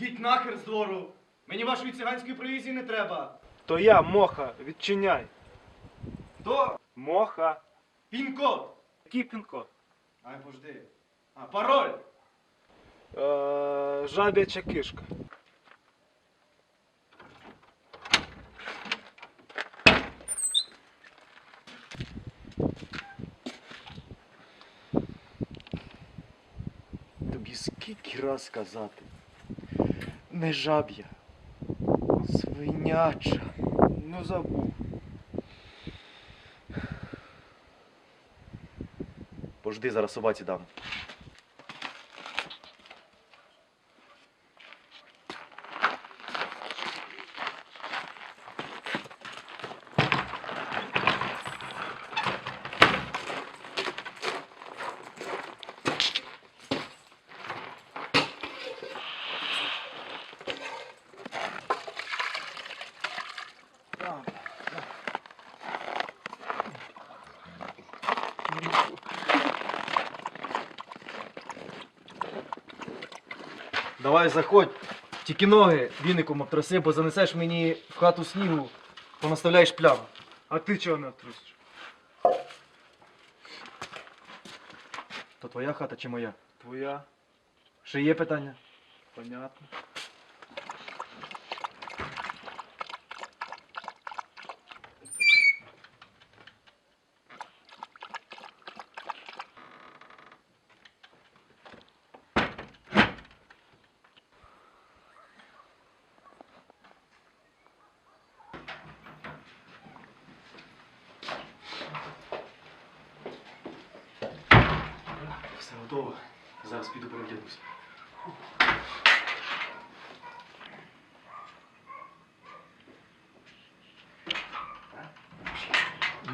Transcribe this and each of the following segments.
Йдіть нахер з двору. Мені вашої циганської провізії не треба. То я, моха, відчиняй. Хто? Моха. Пін-код. Який пін-код? Ай, пожди. А, пароль. Е, жабяча кишка. Тобі скільки раз сказати? Не жаб'я, свиняча. Ну забув. Пожди, зараз собаці дам. Давай заходь. Тільки ноги віником обтраси, бо занесеш мені в хату снігу, понаставляєш плям. А ти чого не трусиш? То твоя хата чи моя? Твоя, Ще є питання? понятно. Все готово. Зараз піду перевдягнуся.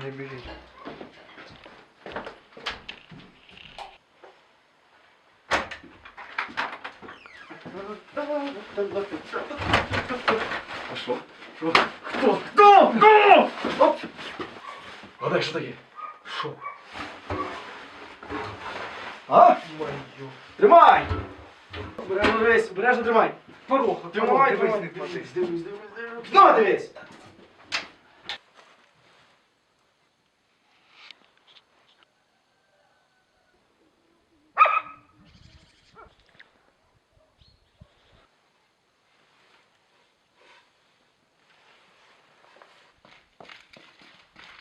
Не біжіть. А що? Що? Хто? Хто? Хто? Оп! Гадай, що таке? А? Мою. Тримай! Обережно дивись, обережно тримай. Пороха, Тримай, тримай. Дивись, дивись, дивись. Ну, дивись!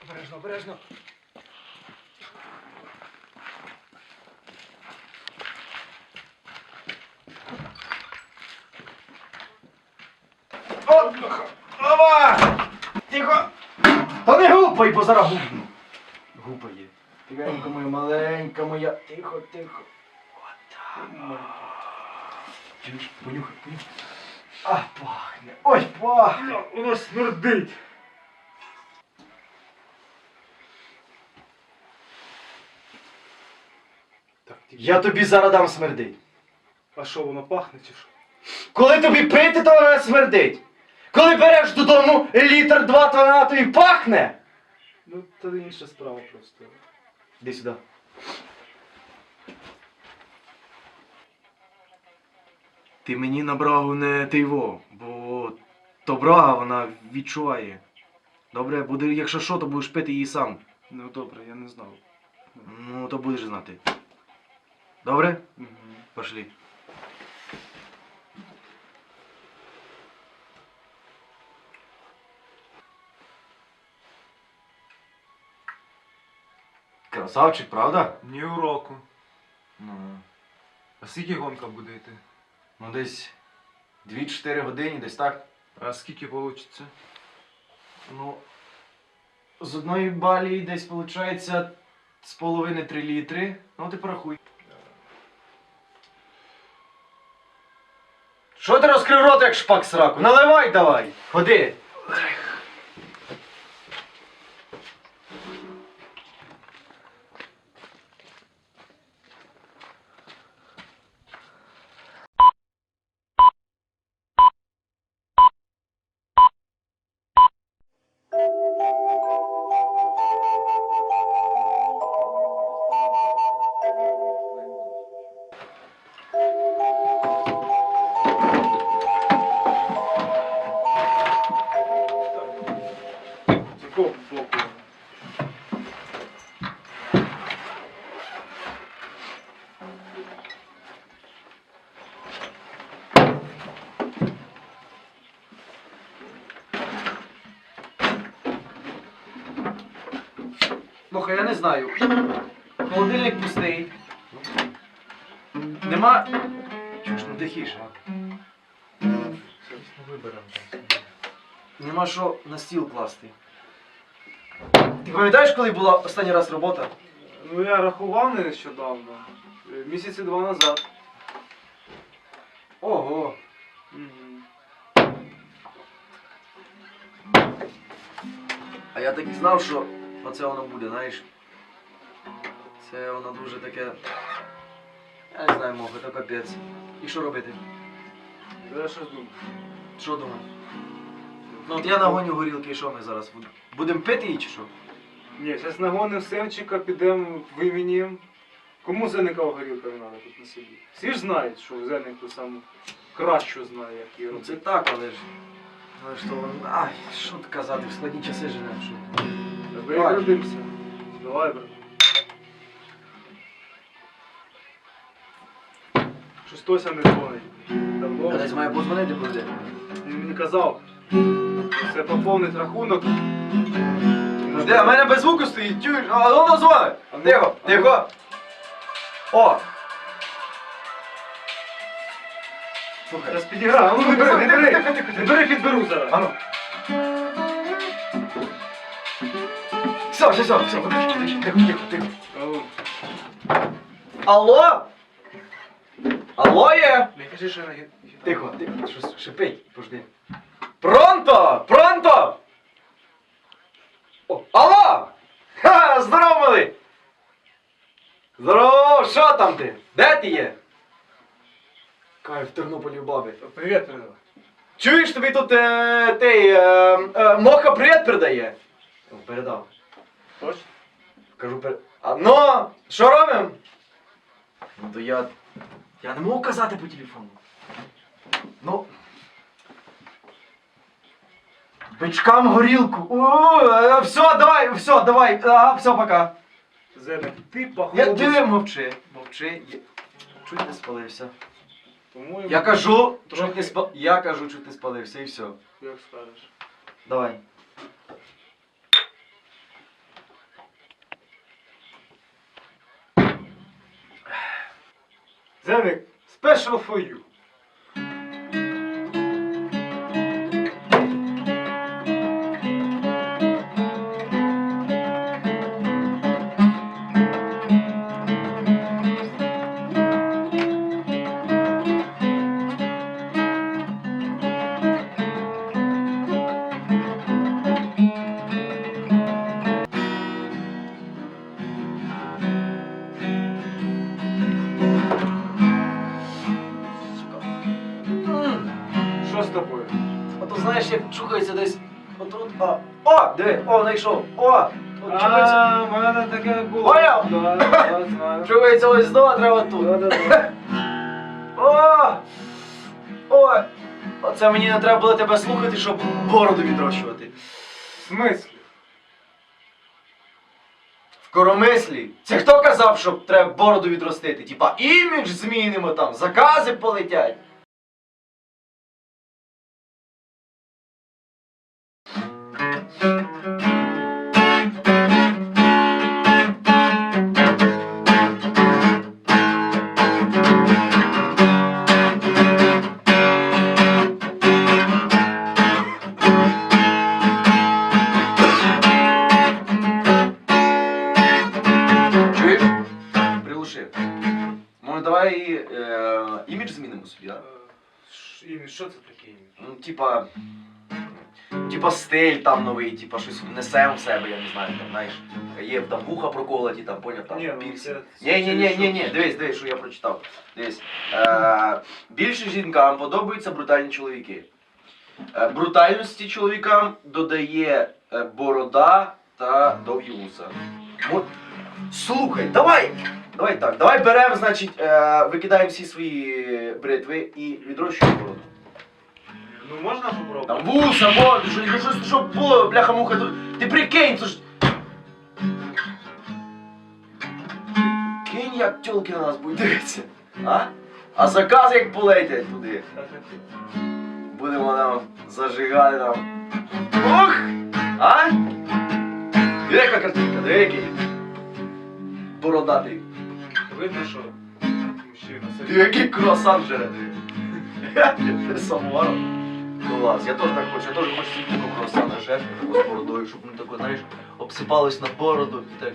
Обережно, обережно. О, бляха! Ова! Тихо! Та зараз гупну. Гупає. Тихенько моя маленька моя. Тихо, тихо. Отак. Чуєш? Понюхай, понюхай. А, пахне. Ой, пахне. Воно смердить. Так, тільки- Я тобі зараз дам смердить. А що, воно пахне чи що? Коли тобі пити, то вона смердить. Коли береш додому літр два, то вона тобі пахне. Ну, це інша справа просто. Іди сюди. Ти мені на брагу не тейво, бо то брага вона відчуває. Добре, буде, якщо що, то будеш пити її сам. Ну добре, я не знав. Ну, то будеш знати. Добре? Угу. Пошли. Красавчик, правда? Ні уроку. Ну, А скільки гонка буде йти? ну десь 2-4 години, десь так. А скільки вийде? Ну, з одної балі десь виходить з половини 3 літри. Ну, ти порахуй. Що ти розкрив рот, як шпак сраку? Наливай давай! Ходи! Знаю. Холодильник пустий. Нема. Чуєш, ну тихіше. Виберемо. Нема що на стіл класти. Ти пам'ятаєш, коли була останній раз робота? Ну я рахував нещодавно. Е, Місяці два назад. Ого. Мгм. А я так і знав, що оце воно буде, знаєш. Це воно дуже таке. Я не знаю, мохи, то капець. І що робити? Я щось думаю. Що думаєш? Ну от я нагоню горілки, і що ми зараз будемо? Пити її чи що? Ні, зараз нагоним Севчика, підемо вимінім. Кому Зеника горілка не треба тут на селі? Всі ж знають, що Зеник то саме кращу знає, як її Ну це так, але ж. Але ж то воно. Ай, що казати, в складні часи живемо, що. Виградимося. Давай, брат. Щось Тося не дзвонить. Давно. Десь має позвонити буде. Він мені казав. Це поповнить рахунок. Де, а в мене без звуку стоїть, чуєш? А воно дзвонить! А ну, Тихо, ну. тихо! О! Слухай, Зараз підіграю. А ну не бери, не бери. Не бери, підберу зараз. а ну. Все, все, все, все, тихо, тихо, тихо. Алло. Алло? Алло є? Не кажи, що я Тихо, тихо, щось шипить, пожди. Пронто! Пронто! О, алло! Ха, здорово, малий! Здорово, що там ти? Де ти є? Кай, в Тернополі у баби. Привіт, передавай. Чуєш, тобі тут е, е, е, Моха привіт передає? О, Передав. Точно? Кажу, пер... А ну, що робимо? Ну то я. Я не можу казати по телефону. Ну. Бичкам горілку. О, е, все, давай, все, давай. Ага, все, пока. Зеник, ти Я, ти мовчи, мовчи. Я... Чуть не спалився. По-моєму, Я кажу, чуть не спа... Я кажу, чуть не спалився і все. Як скажеш. Давай. Special for you. Знаєш, як чухається десь отут. А. О! Диви! О, знайшов! О! От чухається. А, в мене таке було. Поняв? Да, да, знаю. Чухається ось а треба тут. Да, да, да. О! О! Оце мені не треба було тебе слухати, щоб бороду відрощувати. В смислі? В коромислі. Це хто казав, що треба бороду відростити? Типа імідж змінимо там, закази полетять. Приглуши. Ну давай е, імідж змінимо собі, так? Імідж, що це таке імідж? Ну, типа. Типа стиль там новий, типа щось внесемо в себе, я не знаю, там, знаєш. Є там вуха проколоті, там, поняв, там Ні, ну, пірсі. це- Ні, ні, ні, ні, ні, дивись, дивись, що я прочитав. Дивись. Е, більше жінкам подобаються брутальні чоловіки. Е, брутальності чоловікам додає е, борода та довгі вуса. Мо- Слухай, давай! Давай так, давай беремо, значить, е, викидаємо всі свої бритви і відрощуємо бороду. Ну можна Там вуса, що, ну, що, що було, бляха-муха, тут- ти прикинь, це ж... Кинь, як тёлки на нас будуть дивитися, а? А заказ як полетять туди. Будемо нам зажигати там. Ух! А? Диви, яка картинка, диви, який. Бородатий. Видно, що мужчина Ти серйозний. який круасан жере, диви. Самоваром. Клас, я теж так хочу, я теж хочу такого круасана жерти, з бородою, щоб воно тако, знаєш, обсипалось на бороду і так.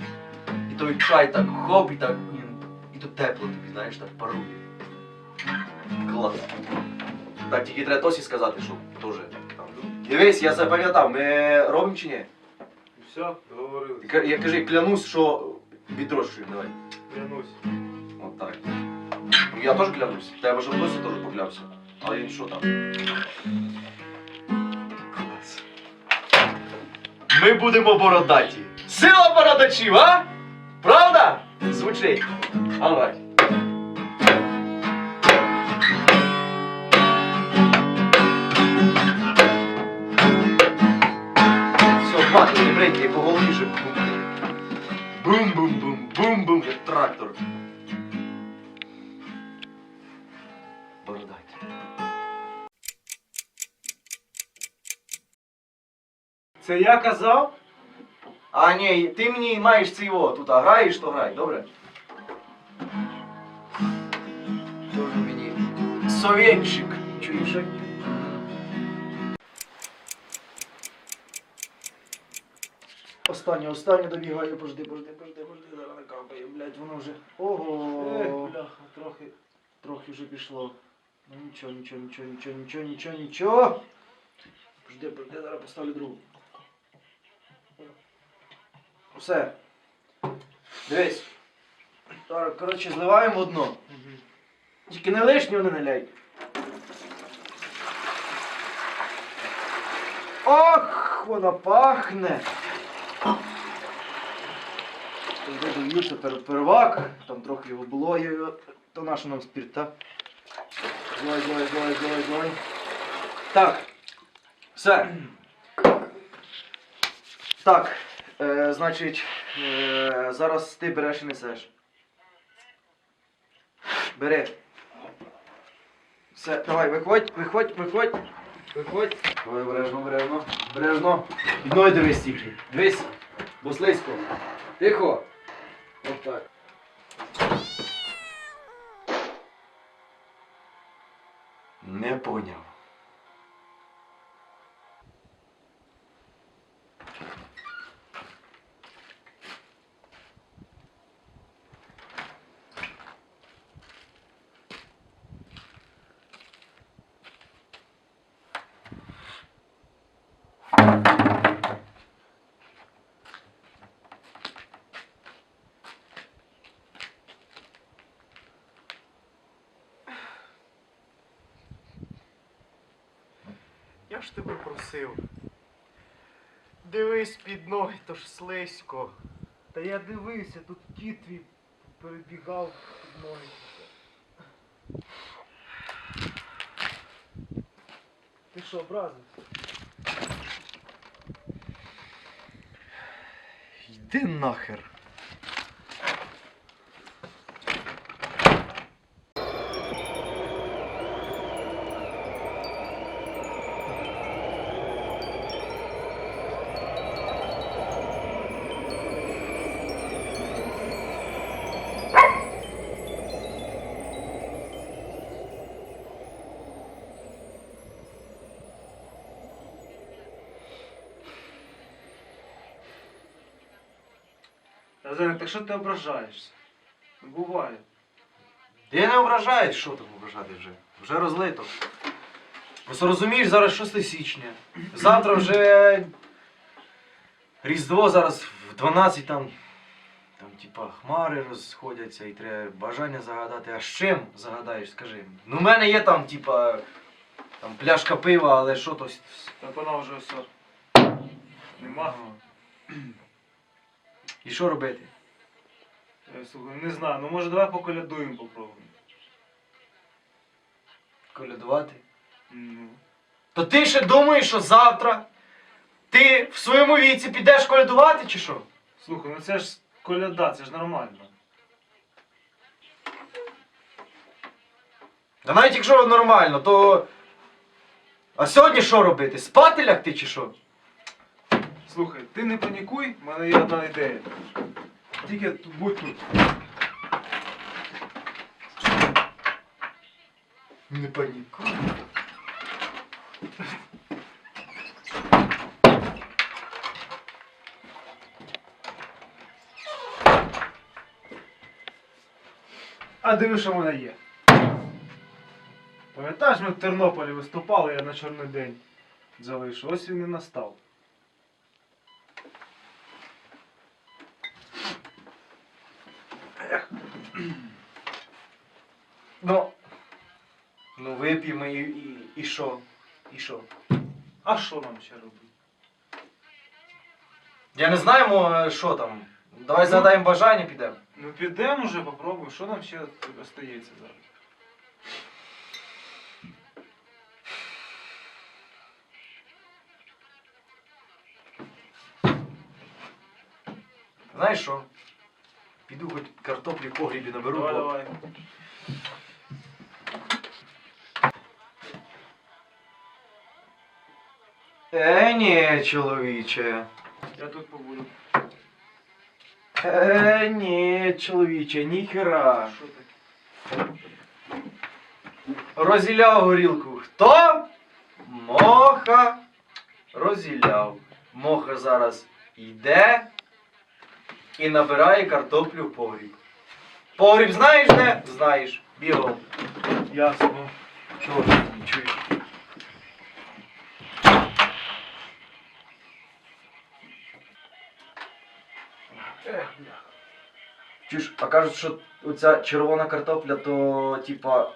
І той чай так хоп, і так. І то тепло тобі, знаєш, так парує. Клас. Так, тільки треба Тосі сказати, щоб теж там. Дивись, я запам'ятав, ми робимо чи ні? Все, договорились. Я кажи, клянусь, що відрощуємо, давай. Клянусь. От так. Ну я теж клянусь. Треба, щоб Тосі теж поклявся. Але він що там? Клас. Ми будемо бородаті. Сила бородачів, а? Правда? Звучить. Давай. Все, хватить, не брейте, трактор. Бородаті. Це я казав? А, ні, ти мені маєш це його тут, а граєш, то грай, добре? Тоже мені совєтчик, чуєш? Останнє, останнє добігаю, пожди, пожди, пожди, пожди, блядь, воно вже. Ого, бляха, трохи, трохи вже пішло. Ну нічого, нічого, нічого, нічого, нічого, нічого, нічого. Пожди, пожди, зараз поставлю другу. Все. Дивись. Зараз, коротше, зливаємо одно. Тільки не лишнього не наляй. Ох, вона пахне. Даю первак, там трохи його було, то наше нам спірт, так? Злой, злой, злой, злой, злой. Так. Все. Так, е, значить, е, зараз ти береш і несеш. Бери. Все, давай, виходь, виходь, виходь. Виходь. Давай, обережно, обережно. Обережно. Під ноги дивись тільки. Дивись. Бо слизько. Тихо. От так. Не поняв. Я ж тебе просив. Дивись під ноги, то ж слизько. Та я дивився, тут кіт твій перебігав під ноги. Ти що, образився? Йди нахер. Та так що ти ображаєшся? Ну, Буває. Ти не ображаєш, що там ображати вже? Вже розлито. Просто розумієш, зараз 6 січня. Завтра вже Різдво зараз в 12 там. Там, типа, хмари розходяться і треба бажання загадати. А з чим загадаєш, скажи? Ну, в мене є там, типа, там пляшка пива, але що то. Так вона вже все. Нема. І що робити? Я слухай, не знаю, ну може давай поколядуємо попробуємо. Колядувати? Ну. То ти ще думаєш, що завтра ти в своєму віці підеш колядувати чи що? Слухай, ну це ж коляда, це ж нормально. Та навіть якщо нормально, то. А сьогодні що робити? Спати лягти чи що? Слухай, ти не панікуй, в мене є одна ідея. Тільки будь тут. Не панікуй. А диви, що в мене є. Пам'ятаєш, ми в Тернополі виступали, я на чорний день залишив. Ось він і настав. Ну. Ну вип'ємо і, і, що? І що? А що нам ще робити? Я не знаю, що там. Давай загадаємо бажання, підемо. Ну підемо вже, попробуємо, що нам ще остається зараз. Знаєш що? Піду хоч картоплі в погрібі наберу. Давай, бо- давай. Е, ні, чоловіче. Я тут побуду. Е, ні, чоловіче, ніхера. Що таке? Розіляв горілку. Хто? Моха розіляв. Моха зараз йде і набирає картоплю в погріб. Погріб знаєш де? Знаєш. Бігом. Ясно. Чого ж ти не чуєш? Чуєш, а кажуть, що оця червона картопля, то типа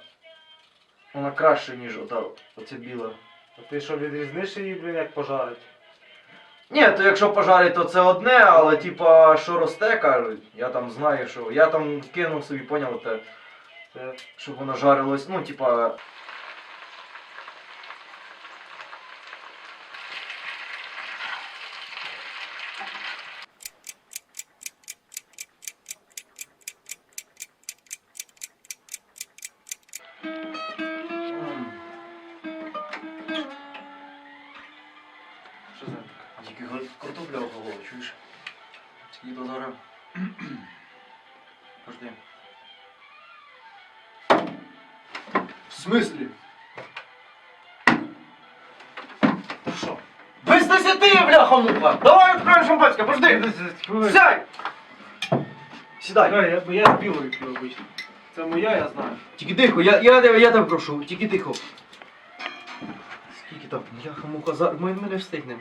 вона краще, ніж ота, оця біла. А ти що відрізниш її, блін, як пожарить? Ні, то якщо пожарить, то це одне, але типа, що росте, кажуть, я там знаю, що. Я там кинув собі, поняв, те, Це щоб воно жарилось, ну, типа. Сідай! Да, я, я білою п'ю обично. Це моя, я знаю. Тільки тихо, я, я, я, я тебе прошу, тільки тихо. Скільки там? Бляха муха, за... ми, ми не встигнемо.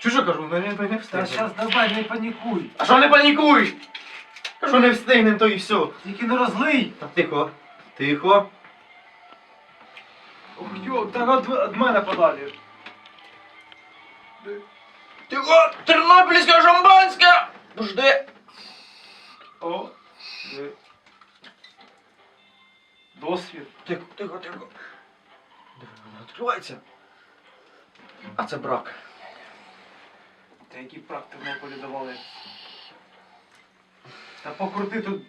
Чуже кажу, ми не, ми не Та встигнемо. зараз давай, не панікуй. А що не панікуй? Що не встигнемо, то і все. Тільки не розлий. Так, тихо. Тихо. Ох, йо, так от, від мене подалі. Тихо! Тернопільське шампанське! Жди. О, диви. Досвід. Тихо, тихо, тихо. Диви, вона відкривається. А це брак. Та які прак Тернополі давали. Та покрути тут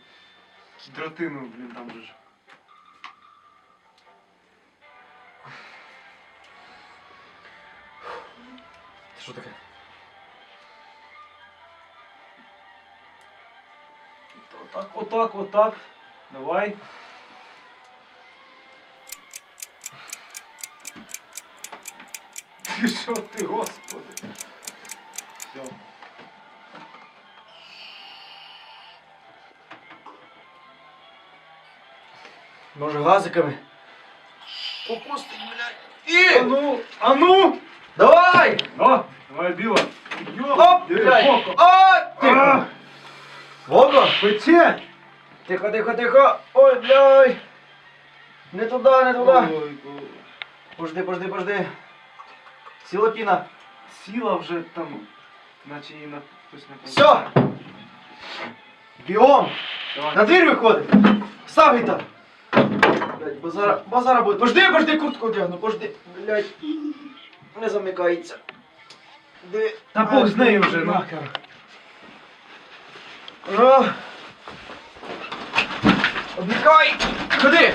дротину, блін, там же ж. Що таке? Отак, отак, отак. Давай. Ти що ти, господи? Все. Може газиками? Попустить, блядь. А І! ну, а ну! Давай! О, давай біла. Йо, Оп! диви, блядь. А! Тихо! А, Пече! Тихо, тихо, тихо! Ой, блядь! Не туди, не туди! Пожди, пожди, пожди. Сіла піна. Сіла вже там, наче її на хтось не Все! Давай. На двір виходить! Став гітар! Блядь, базара, базара буде. Пожди, пожди, куртку одягну, пожди. Блядь. Не замикається. Де? Та Бог з нею вже, ну. Нахер. О. Обмикай! Ходи!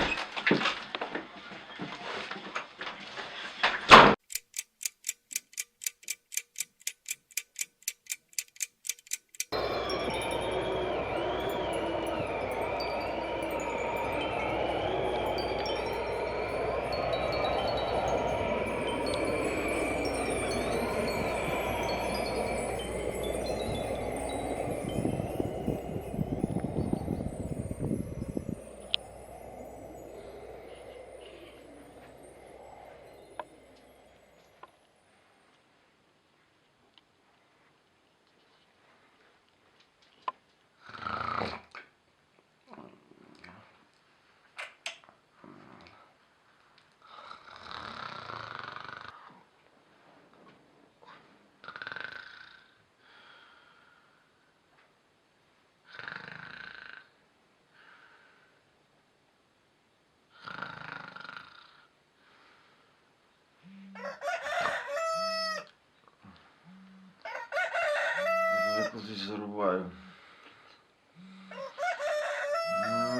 Я кудись зарубаю.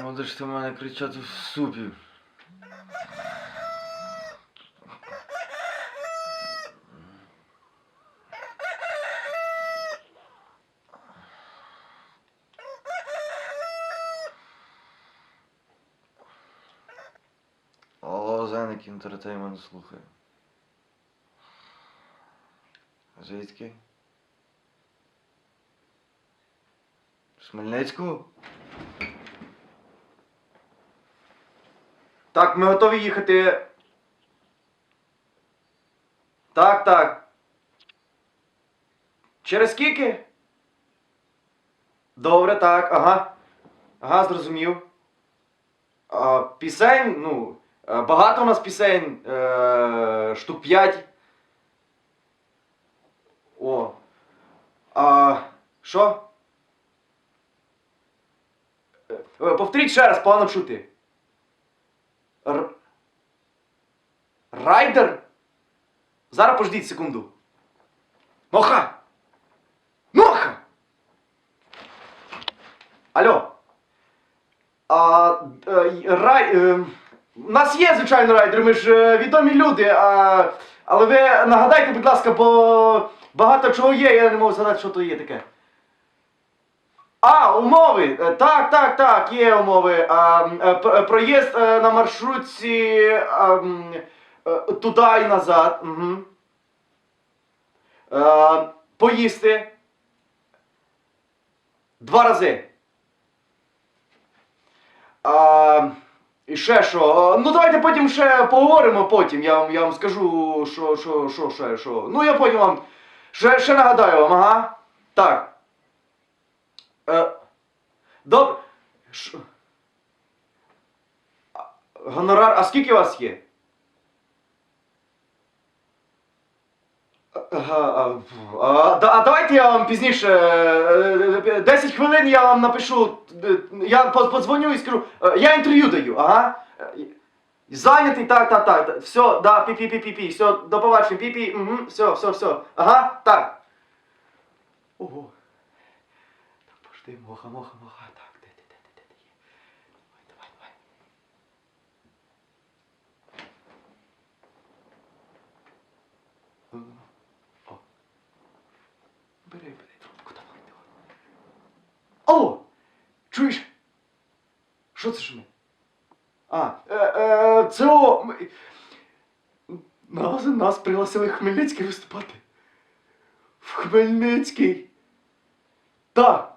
Будеш ти мене кричати в супі. Алло, Зеник інтертеймент слухає. Звідки? З Хмельницького? Так, ми готові їхати. Так, так. Через скільки? Добре, так, ага. Ага, зрозумів. А, пісень, ну, е, багато у нас пісень. Е, штук 5. О. А, що? Е, е, Повторіть ще раз, погано чути. Р... Райдер? Зараз пождіть секунду. Ноха! Ноха! Алло. А, е, рай... е, у нас є, звичайно, райдери, ми ж е, відомі люди, а, але ви нагадайте, будь ласка, бо багато чого є, я не можу згадати, що то є таке. А, умови! Е, Так, так, так, є умови. А, е, е, проїзд на маршрутці а, туди і назад. Угу. Е, поїсти. Два рази. А, і ще що? Ну давайте потім ще поговоримо потім. Я вам, я вам скажу, що, що, що, ще, що. Ну я потім вам ще, ще нагадаю вам, ага. Так. Е, Добре. А, Гонорар, а скільки у вас є? Ага, а, а, а давайте я вам пізніше. е, е, 10 хвилин я вам напишу. е, Я по- подзвоню і скажу. е, Я інтерв'ю даю, ага. Е, Зайнятий, так, так, так. так. Все, да, пі-пі-пі-пі-пі. Все, до побачення, пі-пі, угу, все, все, все. Ага, так. Ого. Пошти, моха, моха, моха. Так, де, де, де, де, де, є? Давай, давай, давай. О. Бери, бери трубку, давай, давай. Алло! Чуєш? Що це ж ми? А, е, е, це о, ми- нас, нас пригласили Хмельницький виступати. В Хмельницький. Так.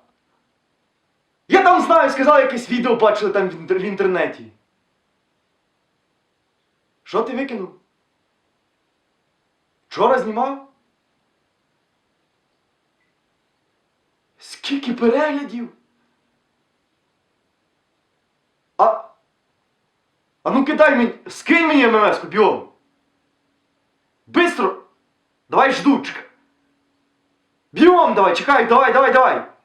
Я там знаю, сказали, якесь відео бачили там в, інтер- в інтернеті. Що ти викинув? Вчора знімав? Скільки переглядів? А. А ну кидай мені, скинь мені ММС-ку, бігом. Бистро. Давай жду, чекай. Бігом давай, чекай, давай, давай, давай.